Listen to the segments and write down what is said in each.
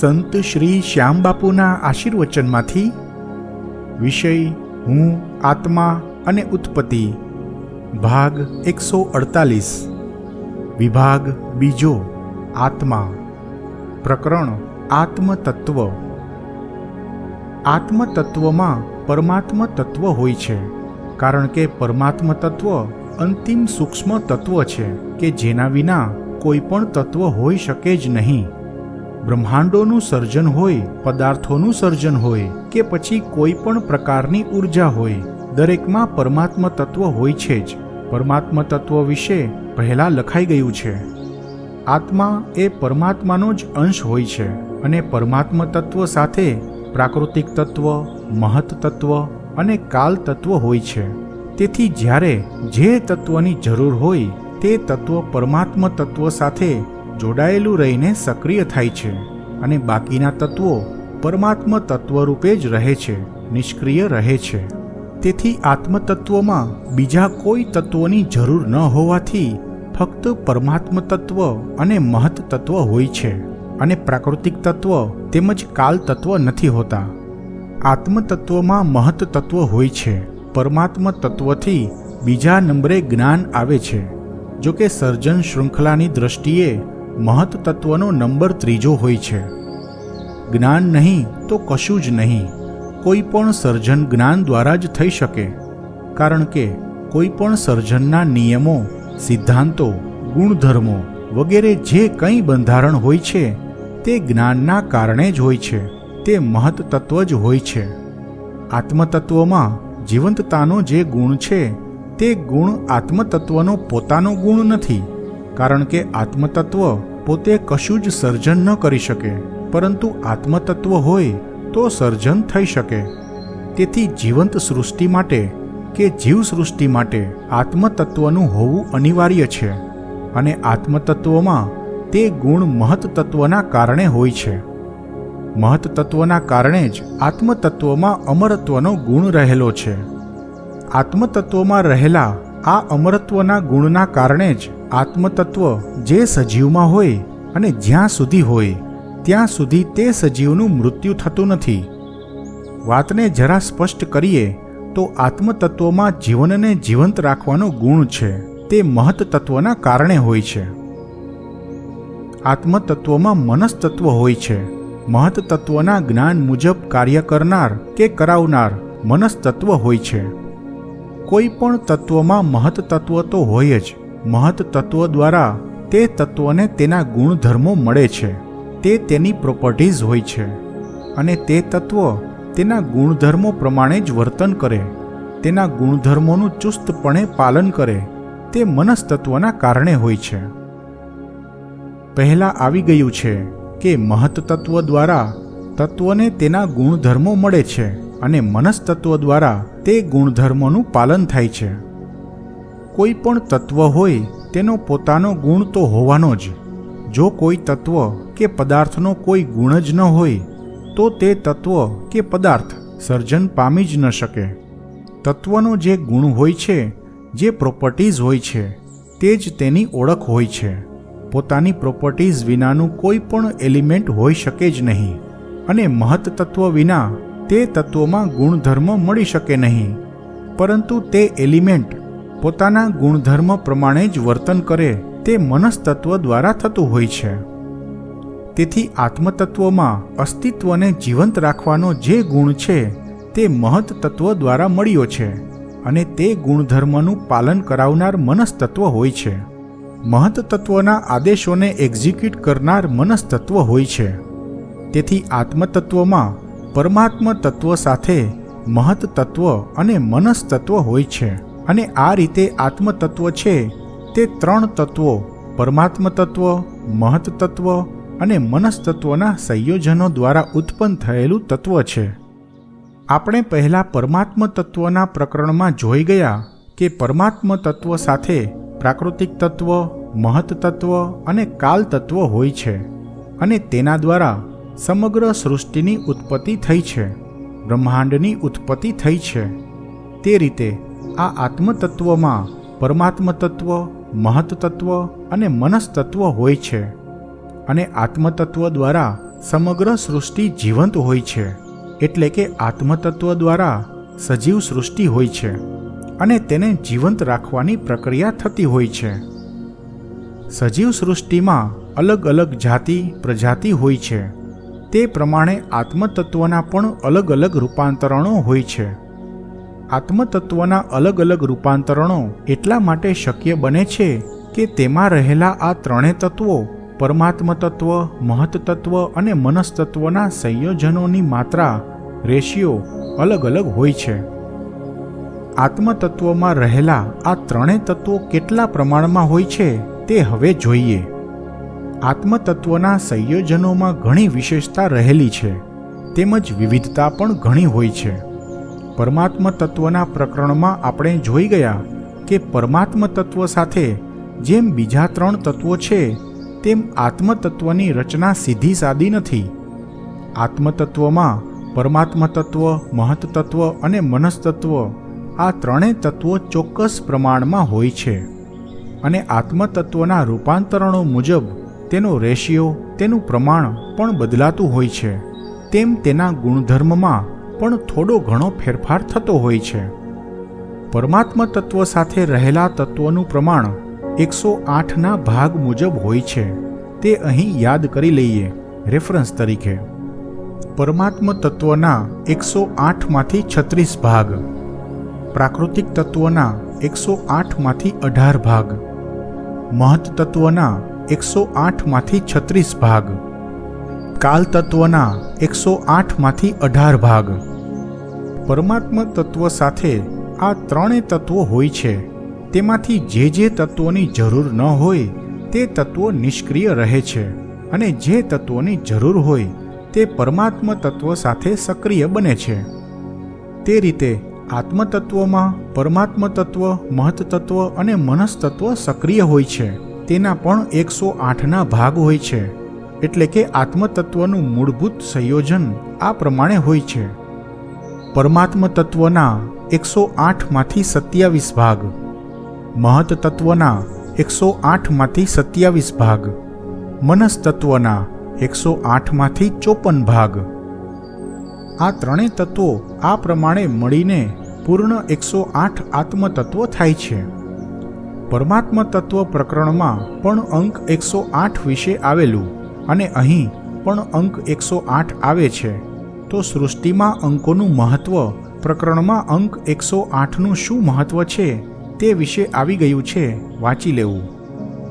સંત શ્રી શ્યામબાપુના આશીર્વચનમાંથી વિષય હું, આત્મા અને ઉત્પત્તિ, ભાગ એકસો અડતાલીસ, વિભાગ બીજો, આત્મા, પ્રકરણ આત્મતત્વ. આત્મતત્વમાં પરમાત્મ તત્વ હોય છે, કારણ કે પરમાત્મ તત્વ અંતિમ સૂક્ષ્મ તત્વ છે, કે જેના વિના કોઈ પણ તત્વ હોઈ શકે જ નહીં. બ્રહ્માંડોનું સર્જન હોય, પદાર્થોનું સર્જન હોય કે પછી કોઈ પણ પ્રકારની ઊર્જા હોય, દરેકમાં પરમાત્મ તત્વ હોય છે જ. પરમાત્મ તત્વ વિશે પહેલાં લખાઈ ગયું છે. આત્મા એ પરમાત્માનો જ અંશ હોય છે અને પરમાત્મ તત્વ સાથે પ્રાકૃતિક તત્વ, મહત તત્વ અને કાલ તત્વ હોય છે. તેથી જ્યારે જે તત્વની જરૂર હોય, તે તત્વ પરમાત્મ તત્વ સાથે જોડાયેલું રહીને સક્રિય થાય છે અને બાકીના તત્વો પરમાત્મ તત્વ રૂપે જ રહે છે, નિષ્ક્રિય રહે છે. તેથી આત્મતત્વમાં બીજા કોઈ તત્વોની જરૂર ન હોવાથી ફક્ત પરમાત્મ તત્વ અને મહત તત્વ હોય છે અને પ્રાકૃતિક તત્વ તેમજ કાલ તત્વ નથી હોતા. આત્મતત્વમાં મહત તત્વ હોય છે, પરમાત્મ તત્વથી બીજા નંબરે જ્ઞાન આવે છે. જો કે સર્જન શૃંખલાની દ્રષ્ટિએ મહત તત્વનો નંબર ત્રીજો હોય છે. જ્ઞાન નહીં તો કશું જ નહીં. કોઈ પણ સર્જન જ્ઞાન દ્વારા જ થઈ શકે. કારણ કે કોઈ પણ સર્જનના નિયમો, સિદ્ધાંતો, ગુણધર્મો વગેરે જે કંઈ બંધારણ હોય છે, તે જ્ઞાનના કારણે જ હોય છે. તે મહત તત્વ જ હોય છે. આત્મતત્વમાં જીવંતતાનો જે ગુણ છે, તે ગુણ આત્મતત્વનો પોતાનો ગુણ નથી. કારણ કે આત્મતત્વ પોતે કશું જ સર્જન ન કરી શકે, પરંતુ આત્મતત્વ હોય તો સર્જન થઈ શકે. તેથી જીવંત સૃષ્ટિ માટે કે જીવ સૃષ્ટિ માટે આત્મતત્વનું હોવું અનિવાર્ય છે અને આત્મતત્વમાં તે ગુણ મહત્તત્વના કારણે હોય છે. મહત્તત્વના કારણે જ આત્મતત્વમાં અમરત્વનો ગુણ રહેલો છે. આત્મતત્વમાં રહેલા આ અમરત્વના ગુણના કારણે જ આત્મતત્વ જે સજીવમાં હોય અને જ્યાં સુધી હોય, ત્યાં સુધી તે સજીવનું મૃત્યુ થતું નથી. વાતને જરા સ્પષ્ટ કરીએ તો આત્મતત્વમાં જીવનને જીવંત રાખવાનો ગુણ છે. તે મહત્તત્વના કારણે હોય છે. આત્મતત્વમાં મનસ્તત્વ હોય છે. મહત્તત્વના જ્ઞાન મુજબ કાર્ય કરનાર કે કરાવનાર મનસ્તત્વ હોય છે. કોઈ પણ તત્વમાં મહત તત્વ તો હોય જ. મહત તત્વ દ્વારા તે તત્વને તેના ગુણધર્મો મળે છે. તે તેની પ્રોપર્ટીઝ હોય છે. અને તે તત્વ તેના ગુણધર્મો પ્રમાણે જ વર્તન કરે. તેના ગુણધર્મોનું ચુસ્તપણે પાલન કરે. તે મનસ્તત્વના કારણે હોય છે. પહેલાં આવી ગયું છે કે મહત તત્વ દ્વારા તત્વને તેના ગુણધર્મો મળે છે અને મનસ્તત્વ દ્વારા તે ગુણધર્મોનું પાલન થાય છે. કોઈ પણ તત્વ હોય, તેનો પોતાનો ગુણ તો હોવાનો જ. જો કોઈ તત્વ કે પદાર્થનો કોઈ ગુણ જ ન હોય, તો તે તત્વ કે પદાર્થ સર્જન પામી જ ન શકે. તત્વનો જે ગુણ હોય છે, જે પ્રોપર્ટીઝ હોય છે, તે જ તેની ઓળખ હોય છે. પોતાની પ્રોપર્ટીઝ વિનાનું કોઈ પણ એલિમેન્ટ હોઈ શકે જ નહીં. અને મહત તત્વ વિના તે તત્વોમાં ગુણધર્મ મળી શકે નહીં, પરંતુ તે એલિમેન્ટ પોતાના ગુણધર્મ પ્રમાણે જ વર્તન કરે તે મનસ્તત્વ દ્વારા થતું હોય છે. તેથી આત્મતત્વમાં અસ્તિત્વને જીવંત રાખવાનો જે ગુણ છે તે મહત તત્વ દ્વારા મળ્યો છે અને તે ગુણધર્મનું પાલન કરાવનાર મનસ્તત્વ હોય છે. મહત તત્વના આદેશોને એક્ઝિક્યુટ કરનાર મનસ્તત્વ હોય છે. તેથી આત્મતત્વમાં પરમાત્મ તત્વ સાથે મહત તત્વ અને મનસ્તત્વ હોય છે. અને આ રીતે આત્મતત્વ છે તે ત્રણ તત્વો, પરમાત્મ તત્વ, મહત તત્વ અને મનસ્તત્વના સંયોજનો દ્વારા ઉત્પન્ન થયેલું તત્વ છે. આપણે પહેલા પરમાત્મ તત્વના પ્રકરણમાં જોઈ ગયા કે પરમાત્મ તત્વ સાથે પ્રાકૃતિક તત્વ, મહત તત્વ અને કાલ તત્વ હોય છે. અને તેના દ્વારા સમગ્ર સૃષ્ટિની ઉત્પત્તિ થઈ છે. બ્રહ્માંડની ઉત્પત્તિ થઈ છે. તે રીતે આ આત્મતત્વમાં પરમાત્મતત્વ, મહત્તત્વ મહત અને મનસ્તત્વ હોય છે અને આત્મતત્વ દ્વારા સમગ્ર સૃષ્ટિ જીવંત હોય છે. એટલે કે આત્મતત્વ દ્વારા સજીવ સૃષ્ટિ હોય છે અને તેને જીવંત રાખવાની પ્રક્રિયા થતી હોય છે. સજીવ સૃષ્ટિમાં અલગ અલગ જાતિ, પ્રજાતિ હોય છે. તે પ્રમાણે આત્મતત્વના પણ અલગ અલગ રૂપાંતરણો હોય છે. આત્મતત્વના અલગ અલગ રૂપાંતરણો એટલા માટે શક્ય બને છે કે તેમાં રહેલા આ ત્રણેય તત્વો પરમાત્મ તત્વ મહત્તત્વ અને મનસ્તત્વના સંયોજનોની માત્રા, રેશિયો અલગ અલગ હોય છે. આત્મતત્વમાં રહેલા આ ત્રણેય તત્વો કેટલા પ્રમાણમાં હોય છે તે હવે જોઈએ. આત્મતત્વના સંયોજનોમાં ઘણી વિશેષતા રહેલી છે, તેમજ વિવિધતા પણ ઘણી હોય છે. પરમાત્મ તત્વના પ્રકરણમાં આપણે જોઈ ગયા કે પરમાત્મ તત્વ સાથે જેમ બીજા ત્રણ તત્વો છે, તેમ આત્મતત્વની રચના સીધી સાદી નથી. આત્મતત્વમાં પરમાત્મ તત્વ મહત્તત્વ અને મનસ્તત્વ આ ત્રણેય તત્વો ચોક્કસ પ્રમાણમાં હોય છે. અને આત્મતત્વના રૂપાંતરણો મુજબ તેનો રેશિયો, તેનું પ્રમાણ પણ બદલાતું હોય છે. તેમ તેના ગુણધર્મમાં પણ થોડો ઘણો ફેરફાર થતો હોય છે. પરમાત્મ તત્વ સાથે રહેલા તત્વોનું પ્રમાણ એકસો આઠના ભાગ મુજબ હોય છે. તે અહીં યાદ કરી લઈએ. રેફરન્સ તરીકે. પરમાત્મ તત્વના એકસો આઠમાંથી છત્રીસ ભાગ. પ્રાકૃતિક તત્વના એકસો આઠમાંથી અઢાર ભાગ. મહત તત્વના એકસો આઠમાંથી છત્રીસ ભાગ. કાલ તત્વના એકસો આઠમાંથી અઢાર ભાગ. પરમાત્મ તત્વ સાથે આ ત્રણેય તત્વો હોય છે. તેમાંથી જે જે તત્વોની જરૂર ન હોય, તે તત્વો નિષ્ક્રિય રહે છે અને જે તત્વોની જરૂર હોય, તે પરમાત્મ તત્વ સાથે સક્રિય બને છે. તે રીતે આત્મતત્વમાં પરમાત્મ તત્વ, મહત્તત્વ અને મનસ્તત્વ સક્રિય હોય છે. તેના પણ એકસો આઠના ભાગ હોય છે. એટલે કે આત્મતત્વનું મૂળભૂત સંયોજન આ પ્રમાણે હોય છે. પરમાત્મ તત્વના એકસો આઠમાંથી સત્યાવીસ ભાગ. મહત તત્વના એકસો આઠમાંથી સત્યાવીસ ભાગ. મનસ્તત્વના એકસો આઠમાંથી ચોપન ભાગ. આ ત્રણેય તત્વો આ પ્રમાણે મળીને પૂર્ણ એકસો આઠ આત્મતત્વ થાય છે. પરમાત્મ તત્વ પ્રકરણમાં પણ અંક એકસો આઠ વિશે આવેલું અને અહીં પણ અંક એકસો આઠ આવે છે. તો સૃષ્ટિમાં અંકોનું મહત્વ પ્રકરણમાં અંક એકસો આઠનું શું મહત્વ છે તે વિશે આવી ગયું છે, વાંચી લેવું.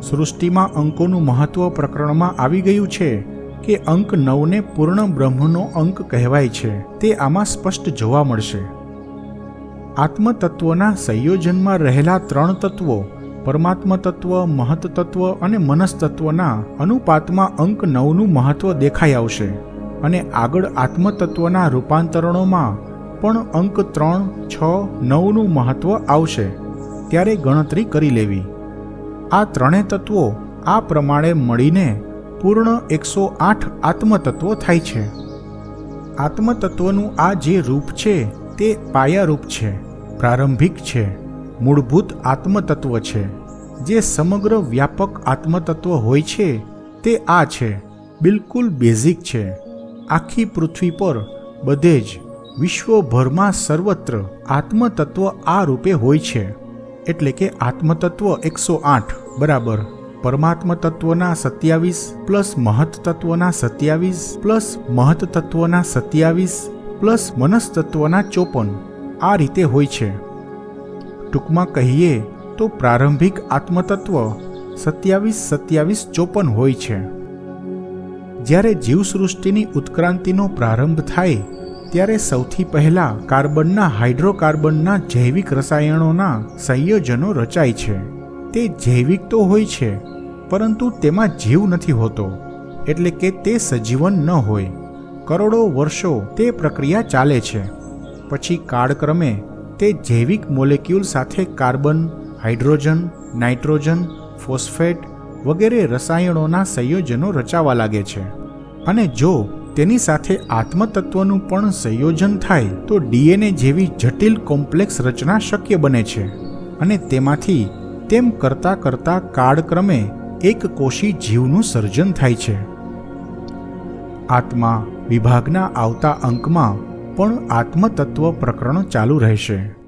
સૃષ્ટિમાં અંકોનું મહત્વ પ્રકરણમાં આવી ગયું છે કે અંક નવને પૂર્ણ બ્રહ્મનો અંક કહેવાય છે, તે આમાં સ્પષ્ટ જોવા મળશે. આત્મતત્વના સંયોજનમાં રહેલા ત્રણ તત્વો પરમાત્મ તત્વ મહત્તત્વ અને મનસ્તત્વના અનુપાતમાં અંક નવનું મહત્વ દેખાઈ આવશે. અને આગળ આત્મતત્વના રૂપાંતરણોમાં પણ અંક ત્રણ, છ, નવનું મહત્વ આવશે. ત્યારે ગણતરી કરી લેવી. આ ત્રણેય તત્વો આ પ્રમાણે મળીને પૂર્ણ એકસો આઠ આત્મતત્વો થાય છે. આત્મતત્વનું આ જે રૂપ છે તે પાયારૂપ છે, પ્રારંભિક છે, મૂળભૂત આત્મતત્વ છે. જે સમગ્ર વ્યાપક આત્મતત્વ હોય છે, તે આ છે. બિલકુલ બેઝિક છે. આખી પૃથ્વી પર બધે જ વિશ્વભરમાં સર્વત્ર આત્મતત્વ આ રૂપે હોય છે. એટલે કે આત્મતત્વ એકસો આઠ, બરાબર. પરમાત્મ તત્વના સત્યાવીસ પ્લસ મહત તત્વના સત્યાવીસ પ્લસ મહત તત્વના સત્યાવીસ પ્લસ મનસ્તત્વના ચોપન આ રીતે હોય છે. ટૂંકમાં કહીએ તો પ્રારંભિક આત્મતત્વ સત્યાવીસ સત્યાવીસ ચોપન હોય છે. જ્યારે જીવસૃષ્ટિની ઉત્ક્રાંતિનો પ્રારંભ થાય, ત્યારે સૌથી પહેલાં કાર્બનના હાઇડ્રોકાર્બનના જૈવિક રસાયણોના સંયોજનો રચાય છે. તે જૈવિક તો હોય છે, પરંતુ તેમાં જીવ નથી હોતો, એટલે કે તે સજીવન ન હોય. કરોડો વર્ષો તે પ્રક્રિયા ચાલે છે. પછી કાળક્રમે તે જૈવિક મોલેક્યુલ સાથે કાર્બન હાઇડ્રોજન, નાઇટ્રોજન, ફોસ્ફેટ વગેરે રસાયણોના સંયોજનો રચાવા લાગે છે. અને જો તેની સાથે આત્મતત્વનું પણ સંયોજન થાય, તો ડીએનએ જેવી જટિલ કોમ્પ્લેક્સ રચના શક્ય બને છે. અને તેમાંથી તેમ કરતાં કરતાં કાળક્રમે એક કોષી જીવનું સર્જન થાય છે. આત્મા વિભાગના આવતા અંકમાં પણ આત્મતત્વ પ્રકરણ ચાલુ રહેશે.